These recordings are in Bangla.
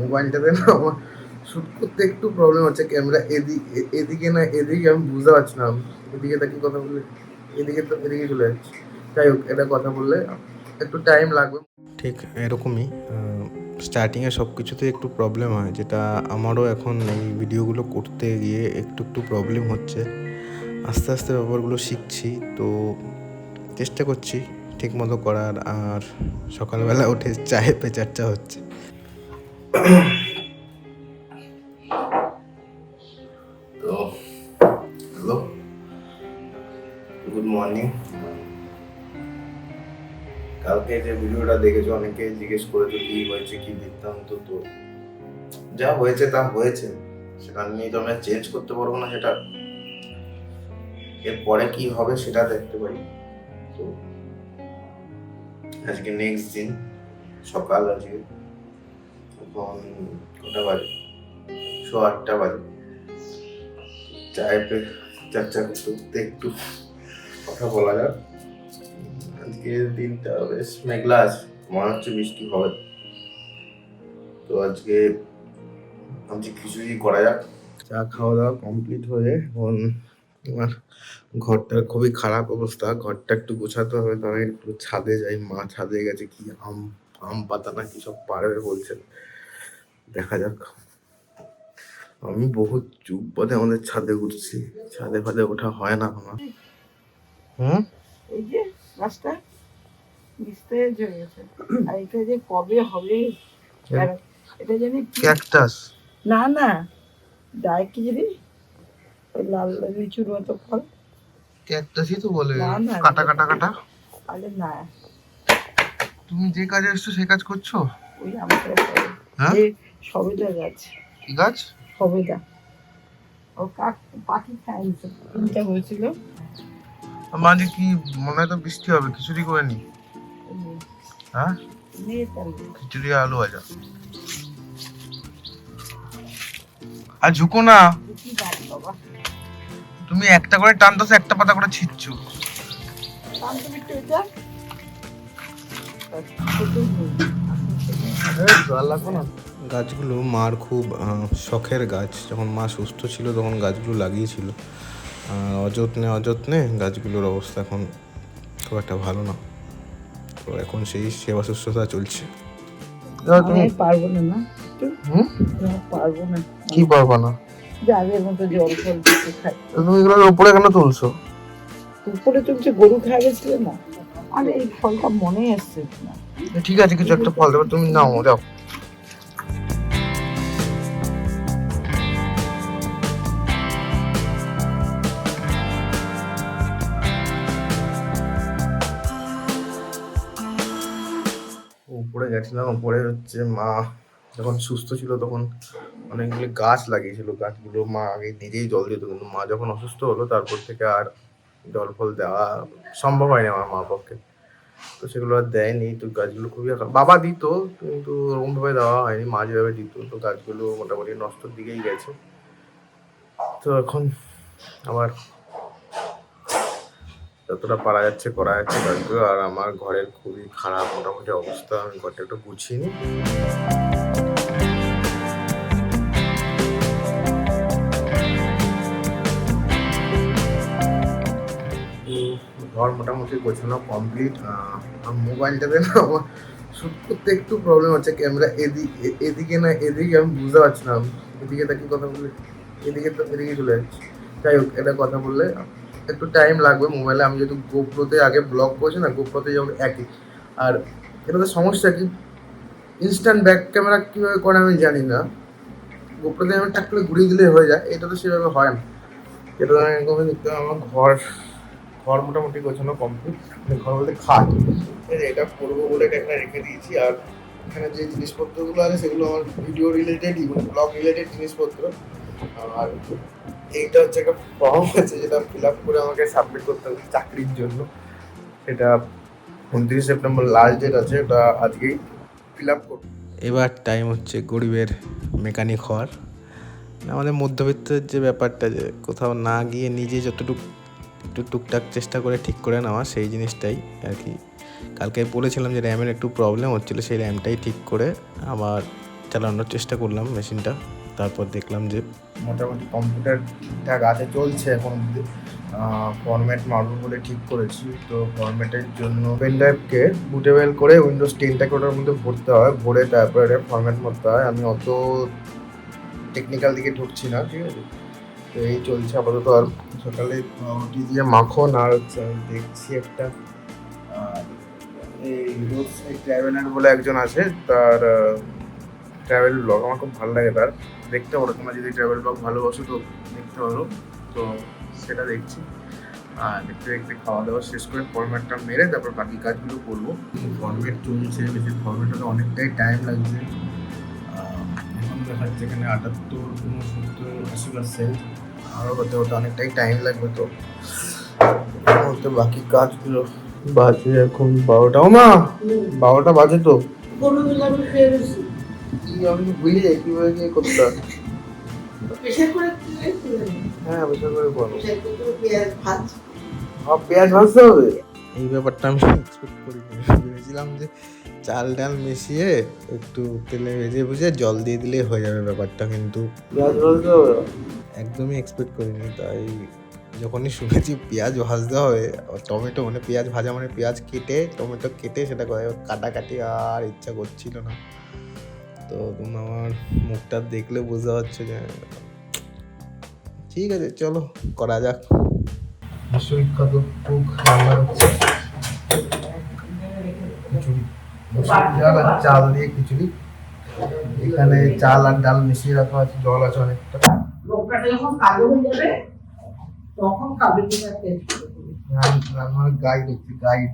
মোবাইলটাতে না, আমার শ্যুট করতে একটু প্রবলেম হচ্ছে ক্যামেরা এদিক এদিকে না এদিকে আমি বুঝতে পারছি না, এদিকে তাকে কথা বললে, এদিকে তো এদিকে চলে যাচ্ছে। যাই হোক, এটা কথা বললে একটু টাইম লাগবে। ঠিক এরকমই স্টার্টিংয়ে সব কিছুতে একটু প্রবলেম হয়, যেটা আমারও এখন এই ভিডিওগুলো করতে গিয়ে একটু একটু প্রবলেম হচ্ছে। আস্তে আস্তে ব্যাপারগুলো শিখছি, তো চেষ্টা করছি ঠিক মতো করার, আর সকালবেলা উঠে চায়ে পে চর্চা হচ্ছে। তো হ্যালো গুড মর্নিং কালকে যে ভিডিওটা দেখেছ, অনেকে জিজ্ঞেস করেছ কি হয়েছে, কি বৃত্তান্ত তো যা হয়েছে তা হয়েছে। সেটা নিয়ে তো আমরা চেঞ্জ করতে পারব না সেটা। এরপরে কি হবে সেটা দেখতে পারি। তো আজকে নেক্সট দিন, সকাল আজকে। এখন কটা বাজে? শো আটটা বাজে। করতে। একটু কথা বলা যাক। আজকের দিনটা বেশ মেঘলা আছে। মনে হচ্ছে বৃষ্টি হবে। তো আজকে ভাবছি খিচুড়ি করা যাক। চা খাওয়া দাওয়া কমপ্লিট হয়ে এখন আমার ঘরটার খুবই খারাপ অবস্থা। ঘরটা একটু গোছাতে হবে আগে একটু ছাদে যাই, মা ছাদে গেছে, কি আম আম পাতা না কি সব পারবে বলছেন। দেখা যাক। আমি বহুত চুপ পথে আমাদের ছাদে উঠছি। ছাদে ফাদে ওঠা হয় না আমার। হুম? এই যে গাছটা হয়ে গেছে। আর এটা যে কবে হবে? এটা জানি ক্যাকটাস। না না। ডায় কি জানি? লাল লিচুর মতো ফল। ক্যাকটাসই তো বলে। কাটা কাটা কাটা। আরে না। তুমি যে কাজে এসছো সে কাজ করছ? ওই আমাদের হ্যাঁ? সবেদা গাছ। কি গাছ? সবেদা। ও কাক পাখি খাইছে তিনটা হয়েছিল। আমার কি মনে হয় তো বৃষ্টি হবে খিচুড়ি করে নি। হ্যাঁ? খিচুড়ি আলু ভাজা। আর ঝুঁকো না। তুমি একটা করে টানতেছো একটা পাতা করে ছিচ্ছ বিট্টু এটা ছোট হয়ে জল লাগবে না গাছগুলো মার খুব শখের গাছ। যখন মা সুস্থ ছিল তখন গাছগুলো লাগিয়েছিল। অযত্নে অযত্নে গাছগুলোর অবস্থা এখন খুব একটা ভালো না। তো এখন সেই সেবা শুশ্রূষা চলছে। পারব না না। পারব না। কি পারবা না? মতো জল ফল খাই। তুমি এগুলোর উপরে কেন তুলছো? উপরে তুমি গরু খাওয়া গেছিলে না। আরে এই ফলটা মনে আসছে না। ঠিক আছে, কিছু একটা ফল দেবো তুমি নাও, দাও। উপরে গেছিলাম, উপরে হচ্ছে মা যখন সুস্থ ছিল তখন অনেকগুলি গাছ লাগিয়েছিল, গাছগুলো মা আগে নিজেই জল দিত, কিন্তু মা যখন অসুস্থ হলো, তারপর থেকে আর জল ফল দেওয়া সম্ভব হয়নি আমার মা পক্ষে। তো সেগুলো আর দেয়নি, তো গাছগুলো খুবই বাবা দিত, কিন্তু ওরকম ভাবে দেওয়া হয়নি, মা যেভাবে দিত, তো গাছগুলো মোটামুটি নষ্টর দিকেই গেছে। তো এখন আবার যতটা পারা যাচ্ছে করা যাচ্ছে, গাছগুলো। আর আমার ঘরের খুবই খারাপ মোটামুটি অবস্থা, আমি ঘরটা একটু গুছিয়ে নিই। ঘর মোটামুটি গোছানো কমপ্লিট আর মোবাইলটাতে না আমার শ্যুট করতে একটু প্রবলেম হচ্ছে ক্যামেরা এদিক এদিকে না এদিকে আমি বুঝতে পারছি না, এদিকে তাকে কথা বললে? এদিকে তো, এদিকে চলে যাচ্ছে। যাই হোক এটা কথা বললে, একটু টাইম লাগবে মোবাইলে আমি যেহেতু গোপ্রোতে আগে ব্লগ করছি না গোপ্রোতে যেমন একই। আর এটাতে সমস্যা কি? ইনস্ট্যান্ট ব্যাক ক্যামেরা কীভাবে করে আমি জানি না। গোপ্রোতে আমি টাক করে ঘুরিয়ে দিলে হয়ে যায়, এটা তো সেভাবে হয় না। এটা আমি দেখতে আমার ঘর ঘর মোটামুটি গোছানো কমপ্লিট ঘর বলতে খাট। এই যে এটা করব বলে এটা এখানে রেখে দিয়েছি। আর এখানে যে জিনিসপত্রগুলো আছে সেগুলো আমার ভিডিও রিলেটেড মানে ব্লগ রিলেটেড জিনিসপত্র। আর এইটা হচ্ছে একটা ফর্ম আছে যেটা ফিল আপ করে আমাকে সাবমিট করতে হবে চাকরির জন্য। সেটা উনত্রিশ সেপ্টেম্বর লাস্ট ডেট আছে ওটা আজকেই ফিল আপ করব। এবার টাইম হচ্ছে গরিবের মেকানিক হওয়ার। আমাদের মধ্যবিত্তের যে ব্যাপারটা যে কোথাও না গিয়ে নিজে যতটুকু একটু টুকটাক চেষ্টা করে ঠিক করে নেওয়া সেই জিনিসটাই আর কি। কালকে বলেছিলাম যে র্যামের একটু প্রবলেম হচ্ছিল, সেই র্যামটাই ঠিক করে আবার চালানোর চেষ্টা করলাম মেশিনটা তারপর দেখলাম যে মোটামুটি কম্পিউটার ঠিকঠাক আছে চলছে, এখন ফরম্যাট মারবো বলে ঠিক করেছি। তো ফরম্যাটের জন্য পেন ড্রাইভকে বুটেবেল করে উইন্ডোজ টেনটাকে ওটার মধ্যে ভরতে হয়। ভরে তারপরে ফরম্যাট মারতে হয়। আমি অত টেকনিক্যাল দিকে ঢুকছি না, ঠিক আছে? তো এই চলছে আপাতত আর সকালে রুটি দিয়ে মাখন আর দেখছি একটা এই ট্রাভেলার বলে একজন আছে, তার ট্রাভেল ব্লগ আমার খুব ভালো লাগে তার। দেখতে পারো তোমরা যদি ট্রাভেল ব্লগ ভালোবাসো তো দেখতে পারো। তো সেটা দেখছি। আর দেখতে দেখতে খাওয়া দাওয়া শেষ করে ফরম্যাটটা মেরে তারপর বাকি কাজগুলো করব। ফরম্যাট চলছে বেশি ফরম্যাট অনেকটাই টাইম লাগছে এখন দেখাচ্ছে এখানে আটাত্তর, উনসত্তর, আশি পার্সেন্ট আরও হতে হতে অনেকটাই টাইম লাগবে তো। মধ্যে বাকি কাজগুলো। বাজে এখন বারোটাও না বারোটা বাজে তো। আমি ভুলে যাই কীভাবে কি করতে হয়। হ্যাঁ বেশি করে করে পেঁয়াজ পেঁয়াজ ভাজতে হবে? এই ব্যাপারটা আমি এক্সপেক্ট করিনি। ভেবেছিলাম যে চাল ডাল মিশিয়ে একটু তেলে ভেজে ভুজে জল দিয়ে দিলেই হয়ে যাবে ব্যাপারটা কিন্তু পেঁয়াজ একদমই এক্সপেক্ট করিনি তাই যখনই শুনেছি পেঁয়াজ ভাজতে হবে টমেটো মানে পেঁয়াজ ভাজা মানে পেঁয়াজ কেটে টমেটো কেটে সেটা করে কাটাকাটি আর ইচ্ছা করছিল না। তো তুমি আমার মুখটা দেখলে বুঝতে পারছ যে ঠিক আছে চলো করা যাক। বিশ্ববিখ্যাত কুক রান্না হচ্ছে খিচুড়ি। মুসুর ডাল আর চাল দিয়ে খিচুড়ি। এখানে চাল আর ডাল মিশিয়ে রাখা আছে জল আছে অনেকটা। যখন কালো হয়ে যাবে তখন রান্নার গাইড হচ্ছে গাইড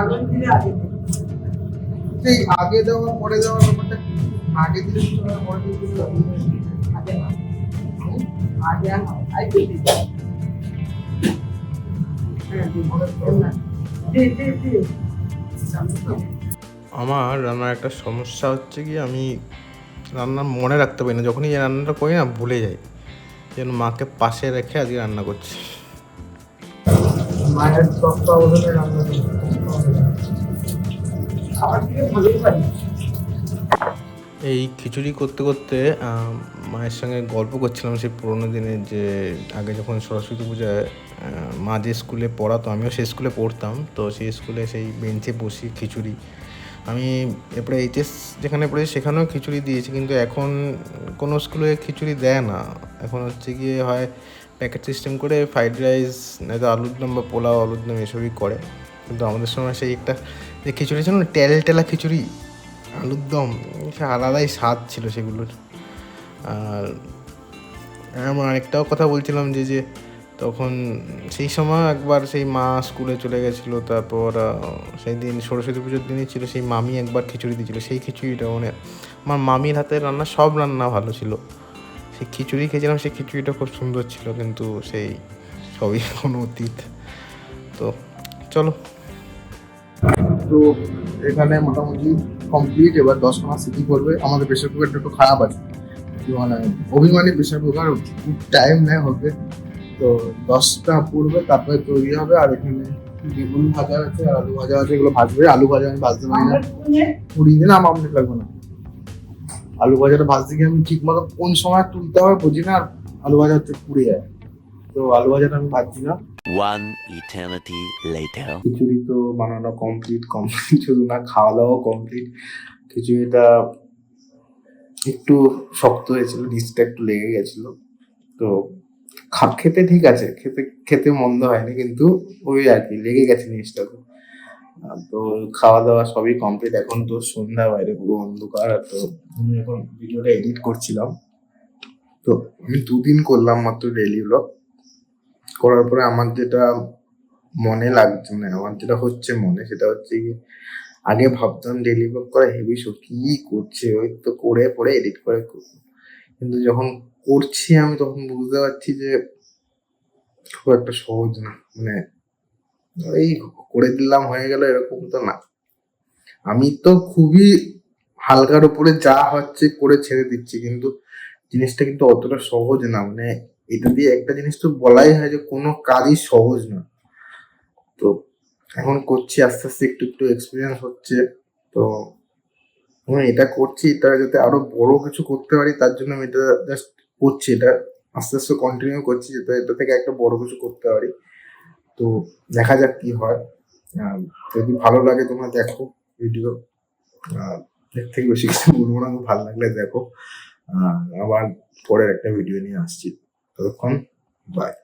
আগে সেই আগে দেওয়া পরে দেওয়ার ব্যাপারটা? আগে পরে না। আগে না। আই পেটে যাও হ্যাঁ আমার রান্নার একটা সমস্যা হচ্ছে কি আমি রান্না মনে রাখতে পারি না। যখনই রান্নাটা করি না ভুলে যাই। যেন মাকে পাশে রেখে আজকে রান্না করছি। মায়ের রান্না এই খিচুড়ি করতে করতে মায়ের সঙ্গে গল্প করছিলাম সেই পুরোনো দিনের যে আগে যখন সরস্বতী পূজায় মা যে স্কুলে পড়াতো, আমিও সেই স্কুলে পড়তাম। তো সেই স্কুলে সেই বেঞ্চে বসি খিচুড়ি। আমি এরপরে এইচএস যেখানে পড়েছি সেখানেও খিচুড়ি দিয়েছি, কিন্তু এখন কোনো স্কুলে খিচুড়ি দেয় না। এখন হচ্ছে গিয়ে হয় প্যাকেট সিস্টেম করে ফ্রাইড রাইস নয়তো আলুর দম বা পোলাও, আলুর দম এসবই করে। কিন্তু আমাদের সময় সেই একটা যে খিচুড়ি ছিল না, টেল টেলা খিচুড়ি আলুর দম, সে আলাদাই স্বাদ ছিল সেগুলোর। আর আমার আরেকটাও কথা বলছিলাম যে যে তখন সেই সময় একবার সেই মা স্কুলে চলে গেছিল, তারপর সেই দিন সরস্বতী পুজোর দিনই ছিল, সেই মামি একবার খিচুড়ি দিয়েছিল। সেই খিচুড়িটা মানে আমার মামির হাতের রান্না, সব রান্না ভালো ছিল। সেই খিচুড়ি খেয়েছিলাম, সেই খিচুড়িটা খুব সুন্দর ছিল, কিন্তু সেই সবই কোনো অতীত। তো, চলো। তো এখানে মোটামুটি কমপ্লিট এবার দশ মাস সিটি করবে। আমাদের প্রেশার কুকারটা একটু খারাপ আছে। মানে অভিমানী প্রেশার কুকার খুব টাইম নেয় হবে তো দশটা পড়বে তারপরে তৈরি হবে আর এখানে বেগুন ভাজা আছে আর আলু ভাজা আছে এগুলো ভাজবে। আলু ভাজা আমি ভাজতে পারি না। পুড়ি দিন আমার অমলেট লাগবে না। আলু ভাজাটা ভাজতে গিয়ে আমি ঠিক মতো কোন সময় তুলতে হবে বুঝি না আর আলু ভাজা হচ্ছে পুড়ে যায় তো আলু ভাজাটা আমি ভাজছি না। One eternity later. খিচুড়ি তো বানানো কমপ্লিট কমপ্লিট শুধু না খাওয়া দাওয়া কমপ্লিট খিচুড়িটা একটু শক্ত হয়েছিল, নিচটা একটু লেগে গেছিল। তো খা, খেতে ঠিক আছে, খেতে খেতে মন্দ হয়নি, কিন্তু ওই আর কি, লেগে গেছে জিনিসটা তো। তো খাওয়া দাওয়া সবই কমপ্লিট এখন তো সন্ধ্যা, বাইরে পুরো অন্ধকার, তো আমি এখন ভিডিওটা এডিট করছিলাম। তো আমি দুদিন করলাম মাত্র ডেলি ব্লগ করার পরে আমার যেটা মনে লাগছে মানে আমার যেটা হচ্ছে মনে, সেটা হচ্ছে কি আগে ভাবতাম ডেলি ব্লগ করা হেভি শো কি করছে ওই তো করে, পরে এডিট করে। কিন্তু যখন করছি আমি তখন বুঝতে পারছি যে খুব একটা সহজ না মানে এই করে দিলাম, হয়ে গেল, এরকম তো না আমি তো খুবই হালকার উপরে যা হচ্ছে করে ছেড়ে দিচ্ছি, কিন্তু জিনিসটা কিন্তু অতটা সহজ না মানে এটা দিয়ে একটা জিনিস তো বলাই হয় যে কোনো কাজই সহজ না। তো এখন করছি, আস্তে আস্তে একটু একটু এক্সপিরিয়েন্স হচ্ছে। তো এটা করছি, এটা যাতে আরও বড় কিছু করতে পারি, তার জন্য আমি এটা জাস্ট করছি। এটা আস্তে আস্তে কন্টিনিউ করছি, যাতে এটা থেকে একটা বড় কিছু করতে পারি। তো দেখা যাক কি হয়। যদি ভালো লাগে তোমরা দেখো ভিডিও এর থেকে বেশি কিছু বলব না, ভালো লাগলে দেখো। আবার পরের একটা ভিডিও নিয়ে আসছি। Totdessen, bye.